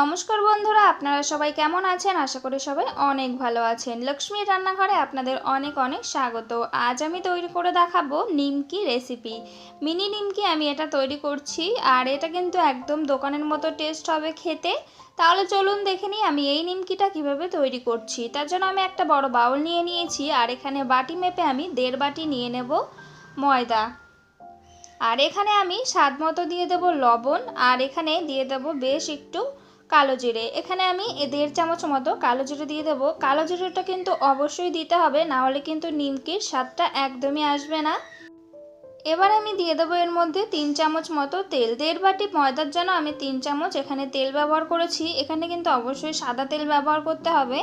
নমস্কার বন্ধুরা, আপনারা সবাই কেমন আছেন? আশা করি সবাই অনেক ভালো আছেন। লক্ষ্মীর রান্নাঘরে আপনাদের অনেক অনেক স্বাগত। আজ আমি তৈরি করে দেখাবো নিমকি রেসিপি মিনি নিমকি আমি এটা তৈরি করছি, আর এটা কিন্তু একদম দোকানের মতো টেস্ট হবে খেতে। তাহলে চলুন দেখে নিই আমি এই নিমকিটা কীভাবে তৈরি করছি। তার জন্য আমি একটা বড় বাউল নিয়ে নিয়েছি, আর এখানে বাটি মেপে আমি দেড় বাটি নিয়ে নেব ময়দা। আর এখানে আমি স্বাদ মতো দিয়ে দেবো লবণ, আর এখানে দিয়ে দেবো বেশ একটু কালো জিরে। এখানে আমি দেড় চামচ মতো কালো জিরে দিয়ে দেবো। কালো জিরেটা কিন্তু অবশ্যই দিতে হবে, না হলে কিন্তু নিমকির স্বাদটা একদমই আসবে না। এবার আমি দিয়ে দেবো এর মধ্যে তিন চামচ মতো তেল। দেড় বাটি ময়দার জন্য আমি তিন চামচ এখানে তেল ব্যবহার করেছি। এখানে কিন্তু অবশ্যই সাদা তেল ব্যবহার করতে হবে।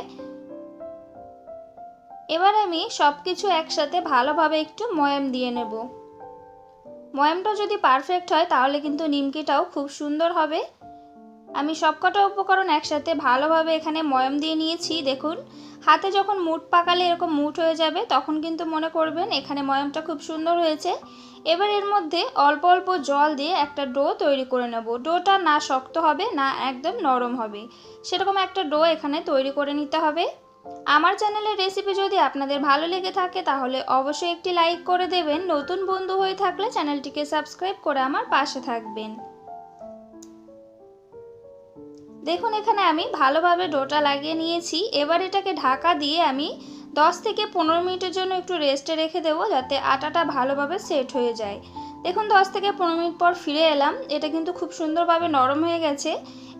এবার আমি সব কিছু একসাথে ভালোভাবে একটু ময়াম দিয়ে নেব। ময়ামটা যদি পারফেক্ট হয়, তাহলে কিন্তু নিমকিটাও খুব সুন্দর হবে। আমি সবকটা উপকরণ একসাথে ভালোভাবে এখানে ময়ম দিয়ে নিয়েছি, দেখুন। হাতে যখন মুট পাকালে এরকম মুট হয়ে যাবে, তখন কিন্তু মনে করবেন এখানে ময়মটা খুব সুন্দর হয়েছে। এবার এর মধ্যে অল্প অল্প জল দিয়ে একটা ডো তৈরি করে নেব। ডোটা না শক্ত হবে, না একদম নরম হবে। সেরকম একটা ডো এখানে তৈরি করে নিতে হবে। আমার চ্যানেলের রেসিপি যদি আপনাদের ভালো লেগে থাকে, তাহলে অবশ্যই একটি লাইক করে দেবেন। নতুন বন্ধু হয়ে থাকলে চ্যানেলটিকে সাবস্ক্রাইব করে আমার পাশে থাকবেন। দেখুন, এখানে আমি ভালোভাবে ডোটা লাগিয়ে নিয়েছি। এবার এটাকে ঢাকা দিয়ে আমি 10 থেকে পনেরো মিনিটের জন্য একটু রেস্টে রেখে দেবো যাতে আটাটা ভালোভাবে সেট হয়ে যায়। দেখুন 10 থেকে পনেরো মিনিট পর ফিরে এলাম। এটা কিন্তু খুব সুন্দরভাবে নরম হয়ে গেছে।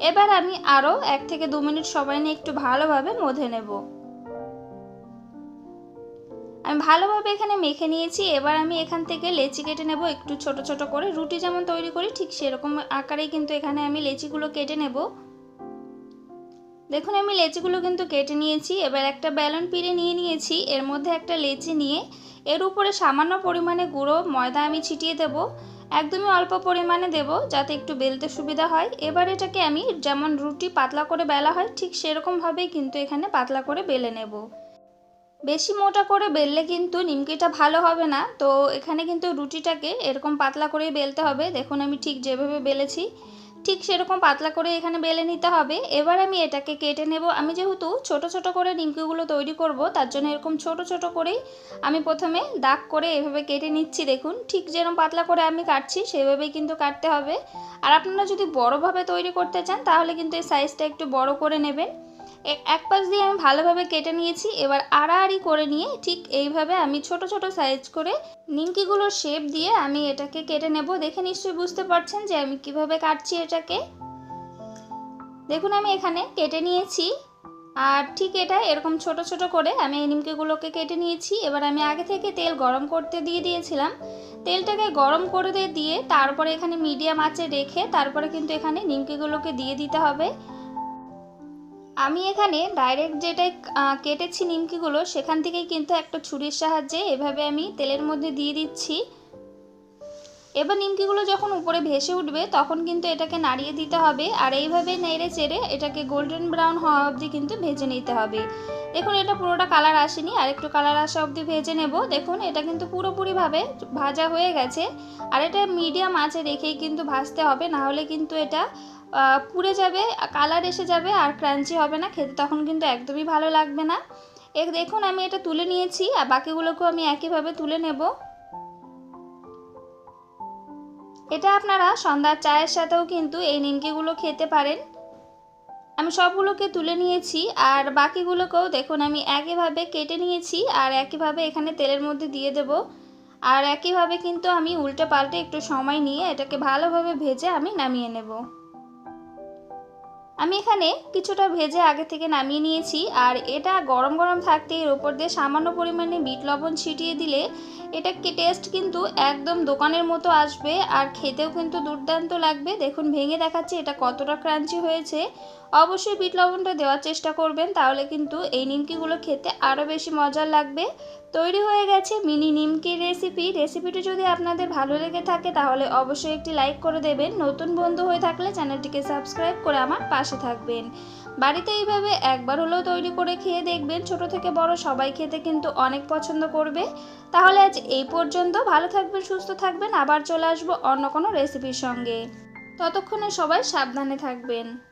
এবার আমি আরও এক থেকে দু মিনিট সবাই নিয়ে একটু ভালোভাবে মধে নেব। আমি ভালোভাবে এখানে মেখে নিয়েছি। এবার আমি এখান থেকে লেচি কেটে নেব। একটু ছোট ছোট করে। রুটি যেমন তৈরি করি, ঠিক সেরকম আকারেই কিন্তু এখানে আমি লেচিগুলো কেটে নেব। দেখুন, আমি লেচিগুলো কিন্তু কেটে নিয়েছি। এবার একটা ব্যালন পিড়ে নিয়ে নিয়েছি। এর মধ্যে একটা লেচি নিয়ে এর উপরে সামান্য পরিমাণে গুঁড়ো ময়দা আমি ছিটিয়ে দেব। একদমই অল্প পরিমাণে দেব যাতে একটু বেলতে সুবিধা হয়। এবার এটাকে আমি যেমন রুটি পাতলা করে বেলা হয়, ঠিক সেরকমভাবেই কিন্তু এখানে পাতলা করে বেলে নেব। বেশি মোটা করে বেললে কিন্তু নিমকিটা ভালো হবে না। তো এখানে কিন্তু রুটিটাকে এরকম পাতলা করেই বেলতে হবে। দেখুন, আমি ঠিক যেভাবে বেলেছি। ঠিক সেরকম পাতলা করে এখানে বেলে নিতে হবে। এবার আমি এটাকে কেটে নেব। আমি যেহেতু ছোট ছোট করে নিমকিগুলো তৈরি করব, তার জন্য এরকম ছোট ছোট করেই আমি প্রথমে দাগ করে এভাবে কেটে নিচ্ছি। দেখুন, ঠিক যেরকম পাতলা করে আমি কাটছি, সেভাবেই কিন্তু কাটতে হবে। আর আপনারা যদি বড়োভাবে তৈরি করতে চান, তাহলে কিন্তু এই সাইজটা একটু বড় করে নেবেন। এক পাশ দিয়ে আমি ভালোভাবে কেটে নিয়েছি, এবার আড়াআড়ি করে নিয়ে ঠিক এইভাবে আমি ছোট ছোট সাইজ করে নিমকিগুলোর শেপ দিয়ে আমি এটাকে কেটে নেব। দেখে নিশ্চয়ই বুঝতে পারছেন যে আমি কীভাবে কাটছি এটাকে। দেখুন আমি এখানে কেটে নিয়েছি, আর ঠিক এটা এরকম ছোট ছোট করে আমি এই নিমকিগুলোকে কেটে নিয়েছি। এবার আমি আগে থেকে তেল গরম করতে দিয়ে দিয়েছিলাম। তেলটাকে গরম করে দিয়ে তারপরে এখানে মিডিয়াম আঁচে রেখে তারপরে কিন্তু এখানে নিমকিগুলোকে দিয়ে দিতে হবে। আমি এখানে ডাইরেক্ট যেটা কেটেছি নিমকিগুলো, সেখান থেকেই কিন্তু একটা ছুরির সাহায্যে এভাবে আমি তেলের মধ্যে দিয়ে দিচ্ছি। এবার নিমকিগুলো যখন উপরে ভেসে উঠবে, তখন কিন্তু এটাকে নাড়িয়ে দিতে হবে, আর এইভাবে নেড়ে চেড়ে এটাকে গোল্ডেন ব্রাউন হওয়া অবধি কিন্তু ভেজে নিতে হবে। দেখুন, এটা পুরোটা কালার আসেনি, আর একটু কালার আসা অবধি ভেজে নেব। দেখুন, এটা কিন্তু পুরোপুরিভাবে ভাজা হয়ে গেছে, আর এটা মিডিয়াম আঁচে রেখেই কিন্তু ভাজতে হবে না হলে কিন্তু এটা পুড়ে যাবে কালার এসে যাবে আর ক্রাঞ্চি হবে না, খেতে তখন কিন্তু একদমই ভালো লাগবে না। এ দেখুন, আমি এটা তুলে নিয়েছি আর বাকিগুলোকেও আমি একইভাবে তুলে নেব। এটা আপনারা সন্ধ্যার চায়ের সাথেও কিন্তু এই নিমকিগুলো খেতে পারেন। আমি সবগুলোকে তুলে নিয়েছি আর বাকিগুলোকেও দেখুন, আমি একইভাবে কেটে নিয়েছি আর একইভাবে এখানে তেলের মধ্যে দিয়ে দেব। আর একইভাবে কিন্তু আমি উল্টে পাল্টে একটু সময় নিয়ে এটাকে ভালোভাবে ভেজে আমি নামিয়ে নেব। আমি এখানে কিছুটা ভেজে আগে থেকে নামিয়ে নিয়েছি, আর এটা গরম গরম থাকতে এর ওপর দিয়ে সামান্য পরিমাণে বিট লবণ ছিটিয়ে দিলে এটা টেস্ট কিন্তু একদম দোকানের মতো আসবে, আর খেতেও কিন্তু দুর্দান্ত লাগবে। দেখুন, ভেঙে দেখাচ্ছে এটা কতটা ক্রাঞ্চি হয়েছে। অবশ্যই বিট লবণটা দেওয়ার চেষ্টা করবেন, তাহলে কিন্তু এই নিমকিগুলো খেতে আরও বেশি মজার লাগবে। তৈরি হয়ে গেছে মিনি নিমকির রেসিপি রেসিপিটি যদি আপনাদের ভালো লেগে থাকে, তাহলে অবশ্যই একটি লাইক করে দেবেন। নতুন বন্ধু হয়ে থাকলে চ্যানেলটিকে সাবস্ক্রাইব করে আমার পাশে থাকবেন। বাড়িতে এইভাবে একবার হলেও তৈরি করে খেয়ে দেখবেন। ছোট থেকে বড় সবাই খেতে কিন্তু অনেক পছন্দ করবে। তাহলে আজ এই পর্যন্ত। ভালো থাকবেন, সুস্থ থাকবেন। আবার চলে আসব অন্য কোনো রেসিপির সঙ্গে। ততক্ষণে সবাই সাবধানে থাকবেন।